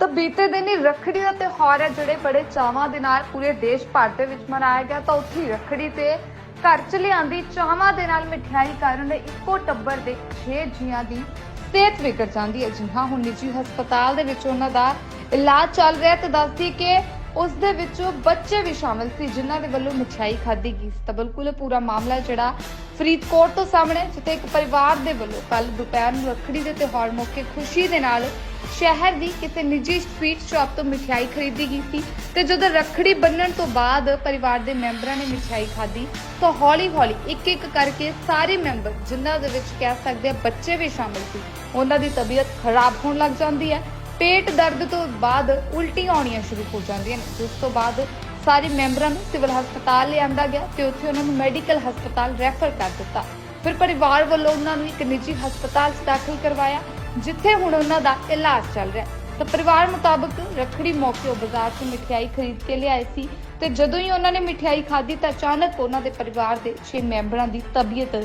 ਤਾਂ ਬੀਤੇ ਦਿਨ ਹੀ ਰੱਖੜੀ ਦਾ ਤਿਉਹਾਰ ਹੈ, ਜਿਹੜੇ ਬੜੇ ਚਾਵਾਂ ਦੇ ਨਾਲ ਪੂਰੇ ਦੇਸ਼ ਭਰ ਦੇ ਵਿੱਚ ਮਨਾਇਆ ਗਿਆ। ਤਾਂ ਉੱਥੇ ਰੱਖੜੀ ਤੇ ਘਰ ਚ ਲਿਆਂਦੀ ਚਾਵਾਂ ਦੇ ਨਾਲ ਮਠਿਆਈ ਕਾਰਨ ਇੱਕੋ ਟੱਬਰ ਦੇ 6 ਜੀਆਂ ਦੀ ਸਿਹਤ ਵਿਗੜ ਜਾਂਦੀ ਹੈ। ਜੀ ਹੁਣ ਨਿੱਜੀ ਹਸਪਤਾਲ ਦੇ ਵਿੱਚ ਉਹਨਾਂ ਦਾ ਇਲਾਜ ਚੱਲ ਰਿਹਾ ਤੇ ਦੱਸਦੀ ਕਿ ਉਸ ਦੇ ਵਿੱਚ ਬੱਚੇ ਵੀ ਸ਼ਾਮਲ ਸੀ, ਜਿਨ੍ਹਾਂ ਦੇ ਵੱਲੋਂ ਮਠਿਆਈ ਖਾਧੀ ਗਈ ਸੀ। ਤਾਂ ਬਿਲਕੁਲ ਪੂਰਾ ਮਾਮਲਾ ਜਿਹੜਾ ਫਰੀਦਕੋਟ ਤੋਂ ਸਾਹਮਣੇ, ਜਿੱਥੇ ਇੱਕ ਪਰਿਵਾਰ ਦੇ ਵੱਲੋਂ ਕੱਲ ਦੁਪਹਿਰ ਨੂੰ ਰੱਖੜੀ ਦੇ ਤਿਉਹਾਰ ਮੌਕੇ ਖੁਸ਼ੀ ਦੇ ਨਾਲ ਸ਼ਹਿਰ ਦੀ ਕਿਸੇ ਨਿੱਜੀ ਸਵੀਟ ਸ਼ਾਪ ਤੋਂ ਮਠਿਆਈ ਖਰੀਦੀ ਗਈ ਸੀ ਤੇ ਜਦੋਂ ਰੱਖੜੀ ਬੰਨਣ ਤੋਂ ਬਾਅਦ ਪਰਿਵਾਰ ਦੇ ਮੈਂਬਰਾਂ ਨੇ ਮਠਿਆਈ ਖਾਧੀ, ਤਾਂ ਹੌਲੀ-ਹੌਲੀ, ਇੱਕ-ਇੱਕ ਕਰਕੇ ਸਾਰੇ ਮੈਂਬਰ, ਜਿਨ੍ਹਾਂ ਦੇ ਵਿੱਚ ਕਹਿ ਸਕਦੇ ਆ ਬੱਚੇ ਵੀ ਸ਼ਾਮਲ ਸੀ, ਉਹਨਾਂ ਦੀ ਤਬੀਅਤ ਖਰਾਬ ਹੋਣ ਲੱਗ ਜਾਂਦੀ ਹੈ। ਪੇਟ ਦਰਦ ਤੋਂ ਬਾਅਦ ਉਲਟੀਆਂ ਆਉਣੀਆਂ ਸ਼ੁਰੂ ਹੋ ਜਾਂਦੀਆਂ ਨੇ। ਜਿਸ ਤੋਂ ਬਾਅਦ ਸਾਰੇ ਮੈਂਬਰਾਂ ਨੂੰ ਸਿਵਲ ਹਸਪਤਾਲ ਲਿਆਂਦਾ ਗਿਆ ਤੇ ਉੱਥੇ ਉਹਨਾਂ ਨੂੰ ਮੈਡੀਕਲ ਹਸਪਤਾਲ ਰੈਫਰ ਕਰ ਦਿੱਤਾ। ਫਿਰ ਪਰਿਵਾਰ ਵੱਲੋਂ ਉਹਨਾਂ ਨੂੰ ਇੱਕ ਨਿੱਜੀ ਹਸਪਤਾਲ 'ਚ ਦਾਖਲ ਕਰਵਾਇਆ, ਜਿੱਥੇ ਹੁਣ ਉਹਨਾਂ ਦਾ ਇਲਾਜ ਚੱਲ ਰਿਹਾ ਤਾਂ ਪਰਿਵਾਰ ਮੁਤਾਬਕ ਰੱਖੜੀ ਮੌਕੇ ਉਹ ਬਾਜ਼ਾਰ 'ਚ ਮਠਿਆਈ ਖਰੀਦ ਕੇ ਲਿਆਏ ਸੀ ਤੇ ਜਦੋਂ ਹੀ ਉਹਨਾਂ ਨੇ ਮਠਿਆਈ ਖਾਧੀ ਤਾਂ ਅਚਾਨਕ ਉਹਨਾਂ ਦੇ ਪਰਿਵਾਰ ਦੇ 6 ਮੈਂਬਰਾਂ ਦੀ ਤਬੀਅਤ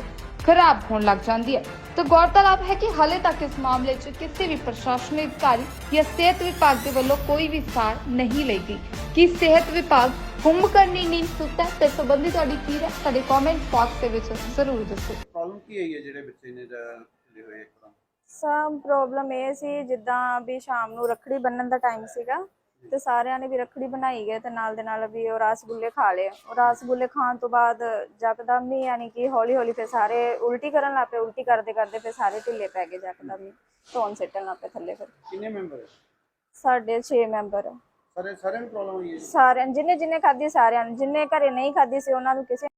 ਖਰਾਬ ਹੋਣ ਲੱਗ ਜਾਂਦੀ ਹੈ। ਤਾਂ ਗੌਰਤਲਬ ਹੈ ਕਿ ਹਾਲੇ ਤੱਕ ਇਸ ਮਾਮਲੇ 'ਚ ਕਿਸੇ ਵੀ ਪ੍ਰਸ਼ਾਸਨਿਕ ਅਧਿਕਾਰੀ ਜਾਂ ਸਿਹਤ ਵਿਭਾਗ ਦੇ ਵੱਲੋਂ ਕੋਈ ਵੀ ਸਾਰ ਨਹੀਂ ਲਈ ਗਈ। ਕਿ ਸਿਹਤ ਵਿਭਾਗ ਹੁਮ ਕਰਨੀ ਨੀਂਦ ਸੁੱਤਾ ਤੇ ਸੰਬੰਧੀ ਤੁਹਾਡੀ ਕੀ ਹੈ ਸਾਡੇ ਕਮੈਂਟ ਬਾਕਸ ਦੇ ਵਿੱਚ ਜ਼ਰੂਰ ਦੱਸੋ। ਪ੍ਰੋਬਲਮ ਕੀ ਆਈ ਹੈ ਜਿਹੜੇ ਬੱਚੇ ਨੇ ਜਾਂ ਢਿੱਲੇ ਹੋਏ ਇੱਕਦਮ ਸਭ ਪ੍ਰੋਬਲਮ ਇਹ ਸੀ ਜਿੱਦਾਂ ਵੀ ਸ਼ਾਮ ਨੂੰ ਰੱਖੜੀ ਬੰਨਣ ਦਾ ਟਾਈਮ ਸੀਗਾ ਤੇ ਸਾਰਿਆਂ ਨੇ ਵੀ ਰੱਖੜੀ ਬਣਾਈ ਗਏ ਤੇ ਨਾਲ ਦੇ ਨਾਲ ਵੀ ਉਹ ਰਸਗੁੱਲੇ ਖਾ ਲਏ। ਉਹ ਰਸਗੁੱਲੇ ਖਾਣ ਤੋਂ ਬਾਅਦ ਜਕਦਮ ਹੀ ਯਾਨੀ ਕਿ ਹੌਲੀ ਹੌਲੀ ਫਿਰ ਸਾਰੇ ਉਲਟੀ ਕਰਨ ਲੱਗ ਪਏ ਉਲਟੀ ਕਰਦੇ ਕਰਦੇ ਫਿਰ ਸਾਰੇ ਢਿੱਲੇ ਪੈ ਗਏ ਜਕਦਮ ਹੀ ਧੌਣ ਸਿੱਟਣ ਲੱਗ ਪਏ ਥੱਲੇ ਫਿਰ। ਕਿੰਨੇ ਮੈਂਬਰ ਹੈ ਸਾਡੇ 6 ਮੈਂਬਰ ਸਾਰੇ ਸਾਰਿਆਂ ਨੂੰ ਪ੍ਰੋਬਲਮ ਹੋਈ ਹੈ ਜੀ? ਸਾਰਿਆਂ ਜਿੰਨੇ ਜਿੰਨੇ ਖਾਧੀ ਸਾਰਿਆਂ ਨੂੰ, ਜਿੰਨੇ ਘਰੇ ਨਹੀਂ ਖਾਧੀ ਸੀ, ਉਹਨਾਂ ਨੂੰ ਕਿਸੇ